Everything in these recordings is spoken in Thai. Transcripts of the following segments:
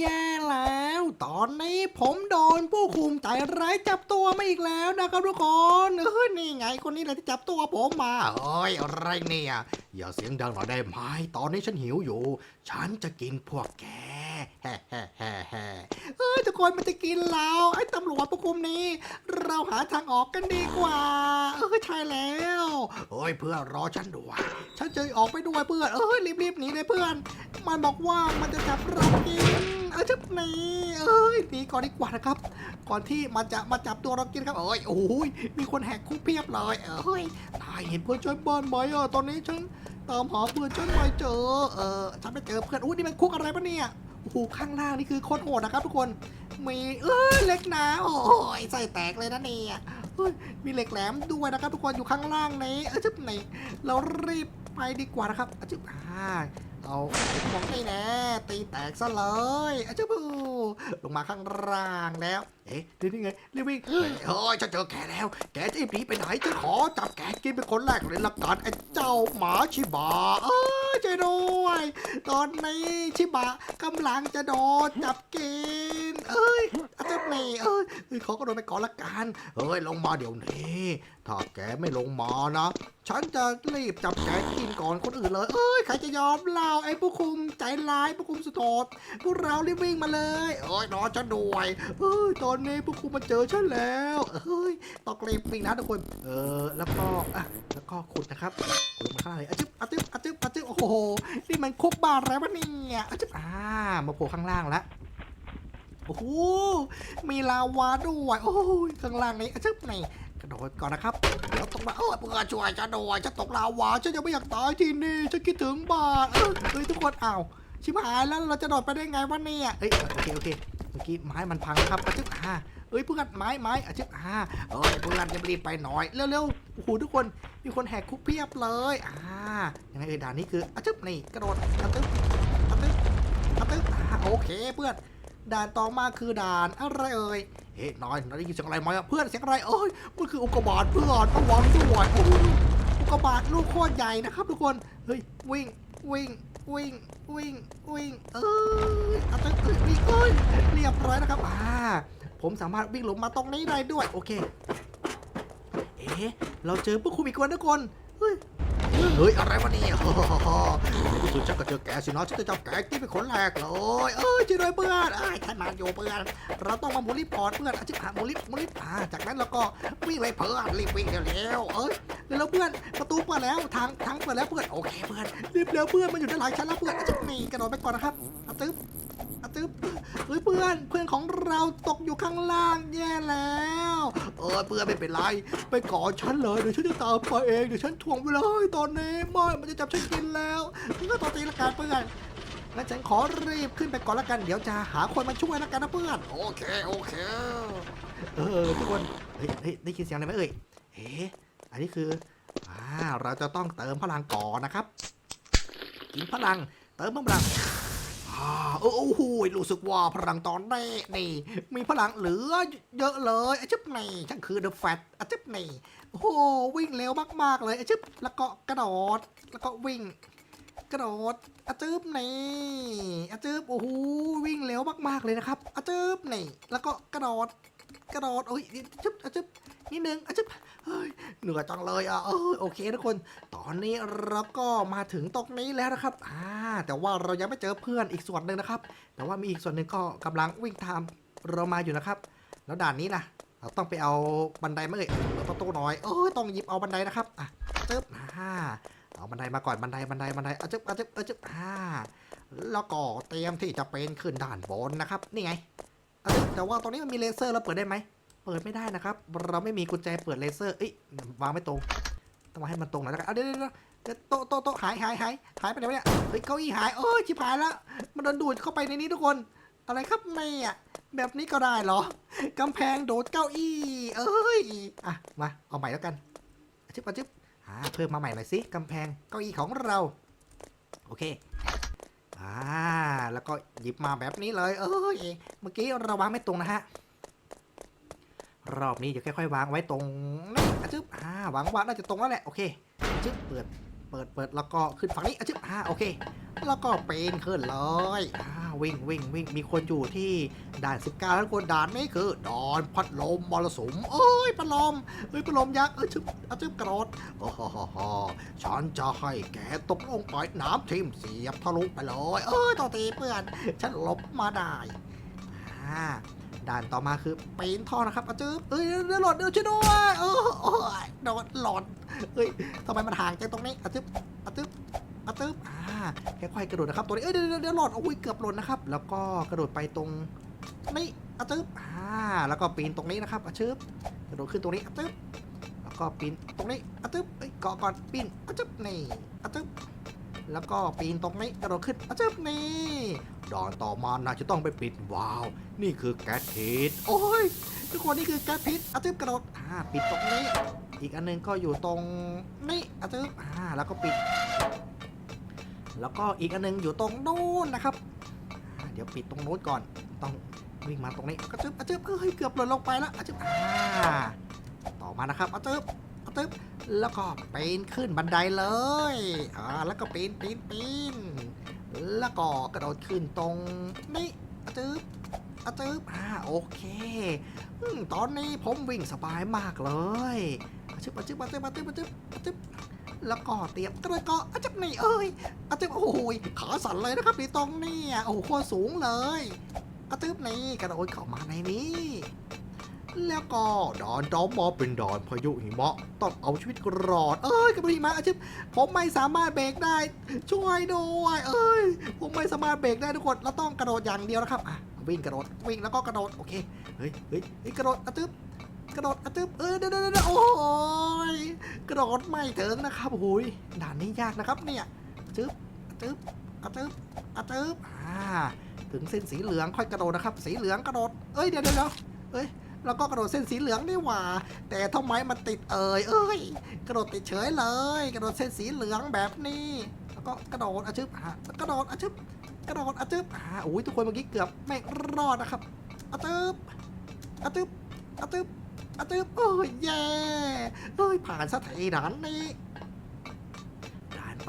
แย่แล้ว ตอนนี้ผมโดนผู้คุมใจร้ายจับตัวมาอีกแล้วนะครับทุกคนเออนี่ไงคนนี้แหละที่จับตัวผมมาเอ้ยอะไรเนี่ย อย่าเสียงดังหน่อยได้ไหมตอนนี้ฉันหิวอยู่ ฉันจะกินพวกแกแฮ่แฮ่แฮ่แฮ่เอ้ยทุกคนมันจะกินเราไอ้ตำรวจผู้คุมนี้ เราหาทางออกกันดีกว่าเออใช่แล้วเอ้ยเพื่อนรอฉันด้วยฉันจะออกไปด้วยเพื่อนเอ้ยรีบๆหนีเลยเพื่อน มันบอกว่ามันจะจับเรากิน เออจับหนีเอ้ยหนีก่อนดีกว่านะครับ ก่อนที่มันจะมาจับตัวเรากินครับเอ้ยโอ้ยมีคนแหกคุกเพียบเลยเอ้ยนายเห็นเพื่อนฉันบ้านไหมอะตอนนี้ฉันตามหาเพื่อนฉันไม่เจอ เออฉันไม่เจอเพื่อนอุ้ยนี่มันคุกอะไรปะเนี่ยโอ้โหข้างล่างนี่คือโคตรโหดนะครับทุกคนมีเอ้ยเล็กนาโอ้ยใส่แตกเลยนะเนี่ยเฮ้ยมีเหล็กแหลมด้วยนะครับทุกคนอยู่ข้างล่างนี้เออจับหนีเรารีบไปดีกว่านะครับอะจับอ่า เอาของนี่แน่ตีแตกซะเลยอาจารย์ผู้ลงมาข้างล่างแล้ว เอ๊ะนี่นี่ไงรีบวิ่งเฮ้ยโอ้ยฉันเจอแกแล้ว แกจะรีบหนีไปไหนฉันขอจับแกกินเป็นคนแรกเลยละกันไอ้เจ้าหมาชิบะเอ้ยช่วยด้วย ตอนนี้ชิบะกำลังจะโดนจับกิน เอ้ยอาจารย์นี่เอ้ยเอ้ยเขาก็โดนไปก่อนละกันเอ้ยลงมาเดี๋ยวนี้ถ้าแกไม่ลงมานะ ฉันจะรีบจับแกกินก่อนคนอื่นเลย เอ้ยใครจะยอมเราไอ้ผู้คุมใจร้ายผู้คุมสุดโหดพวกเรารีบวิ่งมาเลยเอ้ยรอฉันด้วยเอ้ยตอนนี้ผู้คุมมาเจอฉันแล้วเอ้ยต้องรีบวิ่งนะทุกคน เออแล้วก็อะแล้วก็ขุดนะครับขุดมาข้างล่างเลยอะจึ๊บอะจึ๊บอะจึ๊บอะจึ๊บโอ้โหนี่มันคุกบานอะไรวะเนี่ยอะจึ๊บอ่ามาโผล่ข้างล่างแล้ว โอ้โหมีลาวาด้วยโอ้ยข้างล่างนี้ชึบนี่กระโดดก่อนนะครับเดี๋ยวตกมาเออเพื่อช่วยฉันด้วยฉันตกลาวาฉันยังไม่อยากตายที่นี่ฉันคิดถึงบ้านเออเฮ้ยทุกคนอ้าวชิบหายแล้วเราจะโดดไปได้ไงวะเนี่ยเอ้ยโอเคโอเคเมื่อกี้ไม้มันพังครับอาชิบอ่าเอ้ยเพื่อนไม้ไม้อาชิบอ่าเอ้ยเพื่อนจะรีบไปหน่อยเร็วๆโอ้โหทุกคนมีคนแหกคุกเพียบเลยอ่ายังไงเอ่ยด่านนี้คืออาชิบนี่กระโดดอาตึ๊บอาตึ๊บอาตึ๊บอ่าโอเคเพื่อน ด่านต่อมาคือด่านอะไรเอ่ย เฮ้ยนายนายได้ยินเสียงอะไรไหมอะเพื่อนเสียงอะไรเอ้ย มันคืออุกกาบาตเพื่อนระวังด้วยโอ้ยอุกกาบาตลูกโคตรใหญ่นะครับทุกคน เฮ้ยวิ่งวิ่งวิ่งวิ่งวิ่งเอ้ยเอาไปเอ้ยวิ่งเอ้ยเรียบร้อยนะครับอ่าผมสามารถวิ่งหลงมาตรงนี้ได้ด้วยโอเค เอ๊ะเราเจอผู้คุมอีกคนทุกคน เฮ้ย เฮ้ย อะไรวะเนี่ยในที่สุด ฉันก็เจอแกสินะฉันจะจับแกที่เป็นคนแรกเลยเอ้ยช่วยด้วยเพื่อนไอ้ท่านมาอยู่เพื่อน เราต้องมามูลิปก่อนเพื่อนอาชิบหามูลิปมูลิปอ่าจากนั้นเราก็วิ่งเลยเพื่อนรีบวิ่งเร็วๆเอ้ยแล้วเพื่อนประตูเปิดแล้วทางทางเปิดแล้วเพื่อนโอเคเพื่อนรีบเร็วเพื่อนมันอยู่ด้านหลังฉันแล้วเพื่อนอาชิบนี่กระโดดไปก่อนนะครับอาตึ๊บ จึ๊บเฮ้ยเพื่อนเพื่อนของเราตกอยู่ข้างล่างแย่แล้ว เออเพื่อนไม่เป็นไร ไปก่อนฉันเลยเดี๋ยวฉันจะตามไปเองเดี๋ยวฉันถ่วงเวลาให้ตอนนี้ไม่มันจะจับฉันกินแล้วก็ตอนตีละกันเพื่อนงั้นฉันขอรีบขึ้นไปก่อนละกัน เดี๋ยวจะหาคนมาช่วยละกันนะเพื่อน โอเค โอเค เออทุกคน เฮ้ยเฮ้ยได้ยินเสียงอะไรไหมเอ่ยเฮ้อันนี้คือ อ่า เราจะต้องเติมพลังก่อนนะครับ กินพลัง เติมพลัง โอ้โหรู้สึกว่าพลังตอนนี้นี่ มีพลังเหลือเยอะเลยไอ้ชิบนี่ฉันคือเดอะแฟตไอ้ชิบนี่โอ้โหวิ่งเร็วมากๆเลยไอ้ชิบแล้วก็กระโดดแล้วก็วิ่ง กระโดดอาจืบนี่อาจืบโอ้โหวิ่งเร็วมากๆเลยนะครับอาจืบนี่ แล้วก็กระโดดกระโดดโอ้ยจึ๊บอาจืบ นิดนึงอาจืบเฮ้ยเหนื่อยจังเลยอะเออโอเคทุกคน ตอนนี้เราก็มาถึงตรงนี้แล้วนะครับอ่าแต่ว่าเรายังไม่เจอเพื่อนอีกส่วนหนึ่งนะครับ แต่ว่ามีอีกส่วนหนึ่งก็กำลังวิ่งตามเรามาอยู่นะครับ แล้วด่านนี้นะเราต้องไปเอาบันไดมาเอ่ยเปิดประตูหน่อยเออต้องหยิบเอาบันไดนะครับอะจึ๊บอ่าเอาบันไดมาก่อนบันไดบันไดบันไดอาจึ๊บอาจึ๊บอาจึ๊บอ่าแล้วก็เตรียมที่จะเป็นขึ้นด้านบนนะครับ นี่ไงแต่ว่าตรงนี้มันมีเลเซอร์เราเปิดได้ไหม เปิดไม่ได้นะครับ เราไม่มีกุญแจเปิดเลเซอร์ เอ้ยวางไม่ตรง ต้องมาให้มันตรงหน่อยแล้วกันเอาเดี๋ยวเดี๋ยวโต๊ะโต๊ะโต๊ะหายหายหายหายไปไหนวะเนี่ย เฮ้ยเก้าอี้หาย เออชิบหายแล้วมันโดนดูดเข้าไปในนี้ทุกคน อะไรครับไม่อะแบบนี้ก็ได้เหรอกำแพงโดดเก้าอี้ เอ้ย อะ มา เอาใหม่แล้วกันอาจึ๊บอาจึ๊บอ่าเพิ่มมาใหม่หน่อยสิกำแพงเก้าอี้ของเรา โอเคอ่าแล้วก็หยิบมาแบบนี้เลย เอ้ย เมื่อกี้เราวางไม่ตรงนะฮะ รอบนี้จะค่อยๆวางไว้ตรงนี่อะจึ๊บอ่าวังว่าน่าจะตรงแล้วแหละโอเคจึ๊บเปิดเปิดเปิดแล้วก็ขึ้นฝั่งนี้อะจึ๊บอ่าโอเค แล้วก็เปีนขึ้นเลยอ่าวิ่งวิ่งวิ่งมีคนอยู่ที่ด่าน 19แล้วคนด่านนี้คือด่านพัดลมมรสุมเอ้ยพัดลมเอ้ยพัดลมยักษ์เอ้ยชึบอะชึบกระโดดโอ้โหโหโหฉันจะให้แกตกลงไปน้ำทิ่มเสียบทะลุไปเลย เอ้ยตัวตีเพื่อน ฉันหลบมาได้อ่า ด่านต่อมาคือปีนท่อนะครับอะจึ๊บเอ้ยเดี๋ยวหล่นเดี๋ยวช่วยด้วยเออโอ้ยโดนหล่นเอ้ยทำไมมันห่างจากตรงนี้อะจึ๊บอะจึ๊บอะจึ๊บอ่าค่อยๆกระโดดนะครับตัวนี้เอ้ยเดี๋ยวเดี๋ยวเดี๋ยวหล่นโอ้ยเกือบหล่นนะครับ แล้วก็กระโดดไปตรงนี่อะจึ๊บอ่าแล้วก็ปีนตรงนี้นะครับอะจึ๊บกระโดดขึ้นตรงนี้อะจึ๊บแล้วก็ปีนตรงนี้อะจึ๊บเอ้ยเกาะก่อนปีนอะจึ๊บนี่อะจึ๊บแล้วก็ปีนตรงนี้กระโดดขึ้นอะจึ๊บนี่ ดอนต่อมาน่าจะต้องไปปิดวาล์วนี่คือแก๊สพิษโอ้ยทุกคนนี่คือแก๊สพิษอาตึบกระโดดอ่าปิดตรงนี้ อีกอันหนึงก็อยู่ตรงนี่อาตึบอ่าแล้วก็ปิด แล้วก็อีกอันหนึงอยู่ตรงนู้นนะครับ เดี๋ยวปิดตรงโน้นก่อนต้องวิ่งมาตรงนี้กระตึบอาตึบเอ้ยเกือบหล่นลงไปแล้วอาตึบอ่าต่อมานะครับอาตึบอาตึบแล้วก็ปีนขึ้นบันไดเลยอ่าแล้วก็ปีนปีนปีน แล้วก็กระโดดขึ้นตรงนี่อะจึ๊บอะจึ๊บอ่าโอเคอมตอนนี้ผมวิ่งสบายมากเลยอะจึ๊บอะจึ๊บอะจึ๊บอะจึ๊บอะจึ๊บอะจึ๊บแล้วก็เตรียมกระก็อะจึ๊บนี่เอ้ยอะจึ๊บโอ้โหยขาสั่นเลยนะครับนี่ตรงเนี้โอ้โหโคตรสูงเลยอะจึ๊บนี่กระโดดเข้ามาในนี้ แล้วก็ดอนดอมมอเป็นดอนพายุหิมะต้องเอาชีวิตรอด เอ้ยกับหิมะอาชิบผมไม่สามารถเบรกได้ ช่วยด้วยเอ้ย ผมไม่สามารถเบรกได้ทุกคนเราต้องกระโดดอย่างเดียวนะครับอะวิ่งกระโดดวิ่งแล้วก็กระโดดโอเคเฮ้ยเฮ้ยเฮ้ยกระโดดอะตึ๊บกระโดดอะตึ๊บเออเดี๋ยวเดี๋ยวเดี๋ยวโอ้ยกระโดดไม่ถึงนะครับโอ้ยด่านนี้ยากนะครับเนี่ยตึ๊บอะตึ๊บอะตึ๊บอะตึ๊บอ่าถึงเส้นสีเหลืองค่อยกระโดดนะครับ สีเหลืองกระโดดเอ้ยเดี๋ยวเดี๋ยวเดี๋ยวเอ้ย แล้วก็กระโดดเส้นสีเหลืองนี่หว่า แต่ทำไมมันติดเอ่ยเอ้ย กระโดดติดเฉยเลย กระโดดเส้นสีเหลืองแบบนี้ แล้วก็กระโดดอะชึบฮะกระโดดอะชึบกระโดดอะชึบฮะโอ้ยทุกคนเมื่อกี้เกือบไม่รอดนะครับอะชึบอะชึบอะชึบอะชึบโอ้ยแย่เอ้ยผ่านสักทีด่านนี้ด่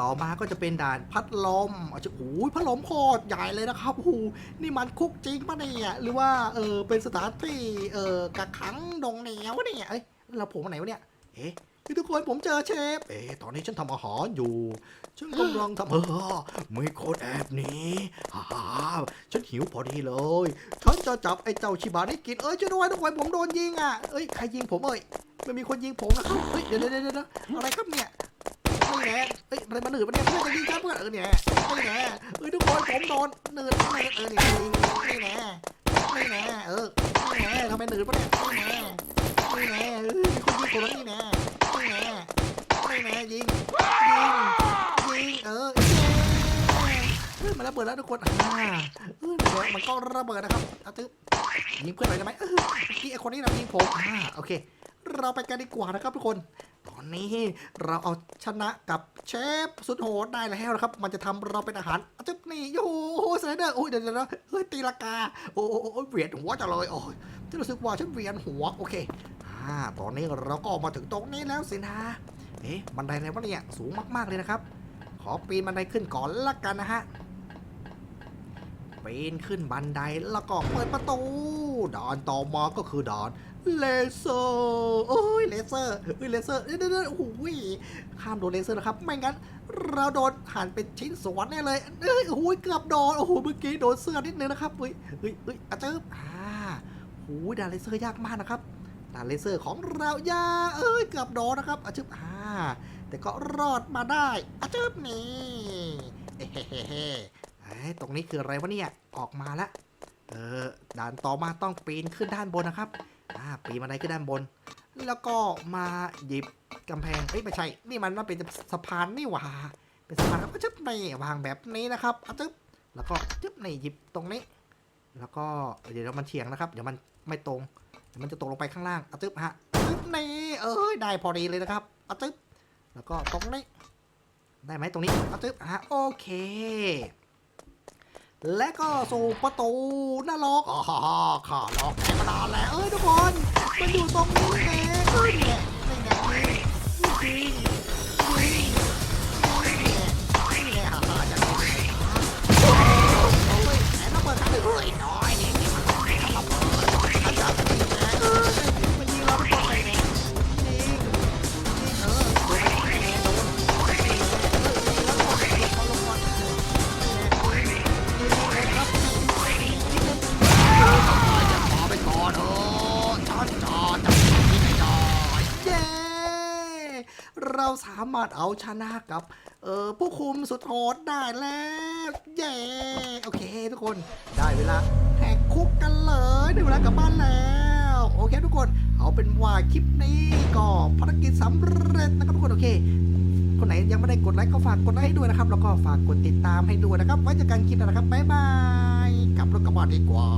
ต่อมาก็จะเป็นด่านพัดลมอาจจะโอ้ยพัดลมโคตรใหญ่เลยนะครับโอ้โหนี่มันคุกจริงปะเนี่ยหรือว่าเออเป็นสถานที่เออกักขังดงเหนียวเนี่ยเอ้ยเราผมไหนวะเนี่ยเอ๊ะคือทุกคนผมเจอเชฟ เอ๊ะตอนนี้ฉันทำอาหารอยู่ ฉันกำลังทำเออมีคนแอบหนีฮ่าฉันหิวพอดีเลย ฉันจะจับไอ้เจ้าชิบานี่กิน เอ้ยช่วยด้วยทุกคนผมโดนยิงอะ เอ้ยใครยิงผมเอ้ยไม่มีคนยิงผมนะครับ เฮ้ยเดี๋ยวเดี๋ยวเดี๋ยวอะไรครับเนี่ย แน่เอ้ยอะไรมาหนืดมาเนี่ยเพื่อนจะยิงฉันเพื่อนเออเนี่ยไม่แน่เอ้ยทุกคนผมโดนหนืดหนืดเออเนี่ยยิงไม่แน่ไม่แน่เออไม่แน่ทำไมหนืดปะเนี่ยไม่แน่ไม่แน่เอ้ยคนยิงผมแล้วนี่แน่ไม่แน่ไม่แน่ยิงยิงยิงเออเย้เฮ้ยมันระเบิดแล้วทุกคนอ่าเออเดี๋ยวมันก็ระเบิดนะครับเอาตึ๊บยิงเพื่อนหน่อยได้ไหมเออเมื่อกี้ไอคนนี้นะยิงผมอ่าโอเค เราไปกันดีกว่านะครับทุกคน ตอนนี้เราเอาชนะกับเชฟสุดโหดได้แล้วนะครับ มันจะทำเราเป็นอาหารเอาตึ๊บนี่โอ้สไลเดอร์โอ้ยเดี๋ยวเดี๋ยวเฮ้ยตีลากาโอ้โหโอ้ยเวียนหัวจังเลยโอ้ยฉันรู้สึกว่าฉันเวียนหัวโอเคอ่าตอนนี้เราก็มาถึงตรงนี้แล้วสินะเอ๊ะบันไดอะไรวะเนี่ยสูงมากๆเลยนะครับ ขอปีนบันไดขึ้นก่อนละกันนะฮะปีนขึ้นบันไดแล้วก็เปิดประตู ด่านต่อมาก็คือด่านเลเซอร์โอ้ยเลเซอร์เฮ้ยเลเซอร์เดี๋ยวเดี๋ยวเดี๋ยวโอ้โหข้ามโดนเลเซอร์นะครับ ไม่งั้น เราโดนหั่นเป็นชิ้นส่วนแน่เลยเอ้ยโอ้โหเกือบโดน โอ้โห เมื่อกี้โดนเสื้อนิดนึงนะครับ เฮ้ย เฮ้ยเฮ้ยอาจารย์อ่าโอ้โหด่านเลเซอร์ยากมากนะครับด่านเลเซอร์ของเรายาเอ้ย เกือบโดนนะครับอาจึบอ่าแต่ก็รอดมาได้อาจึบนี่เฮ้เฮ้เฮ้เฮ้เอ้ยตรงนี้คืออะไรวะเนี่ย ออกมาละ เออด่านต่อมาต้องปีนขึ้นด้านบนนะครับ อ่า ปีนบันไดขึ้นด้านบน แล้วก็มาหยิบกำแพงเอ้ยไม่ใช่ นี่มันมันเป็นสะพานนี่หว่า เป็นสะพานครับอาจึบนี่วางแบบนี้นะครับอาจึ๊บแล้วก็จึ๊บนี่หยิบตรงนี้ แล้วก็เดี๋ยวมันเฉียงนะครับ เดี๋ยวมันไม่ตรง มันจะตกลงไปข้างล่างจึ๊บฮะตึ๊บนี่เอ้ยได้พอดีเลยนะครับจึ๊บแล้วก็ตรงนี้ ได้ไหมตรงนี้จึ๊บฮะโอเค และก็สู่ประตูนรกอ๋อข้าลอกแกมานานแล้ว เอ้ยทุกคน มันอยู่ตรงนี้เองเอ้ยเนี่ยนี่ไงนี่นี่นี่นี่ฮ่าฮ่าจะโอ้ยแหนเปิดคันเลยเฮ้ยน้อยนี่นี่มันต้องให้ระเบิดอาจารย์ยิงแรามารถเอาชนะกับ เออผู้คุมสุดโหดได้แล้ว เย้ โอเค ทุกคนได้เวลาแหกคุกกันเลยได้เวลากลับบ้านแล้วโอเคทุกคนเอาเป็นว่าคลิปนี้ก็ภารกิจสำเร็จนะครับทุกคนโอเคคนไหนยังไม่ได้กดไลค์ก็ฝากกดไลค์ให้ด้วยนะครับ แล้วก็ฝากกดติดตามให้ด้วยนะครับ ไว้เจอกันคลิปหน้านะครับบ๊ายบายกลับรถกระบะดีกว่า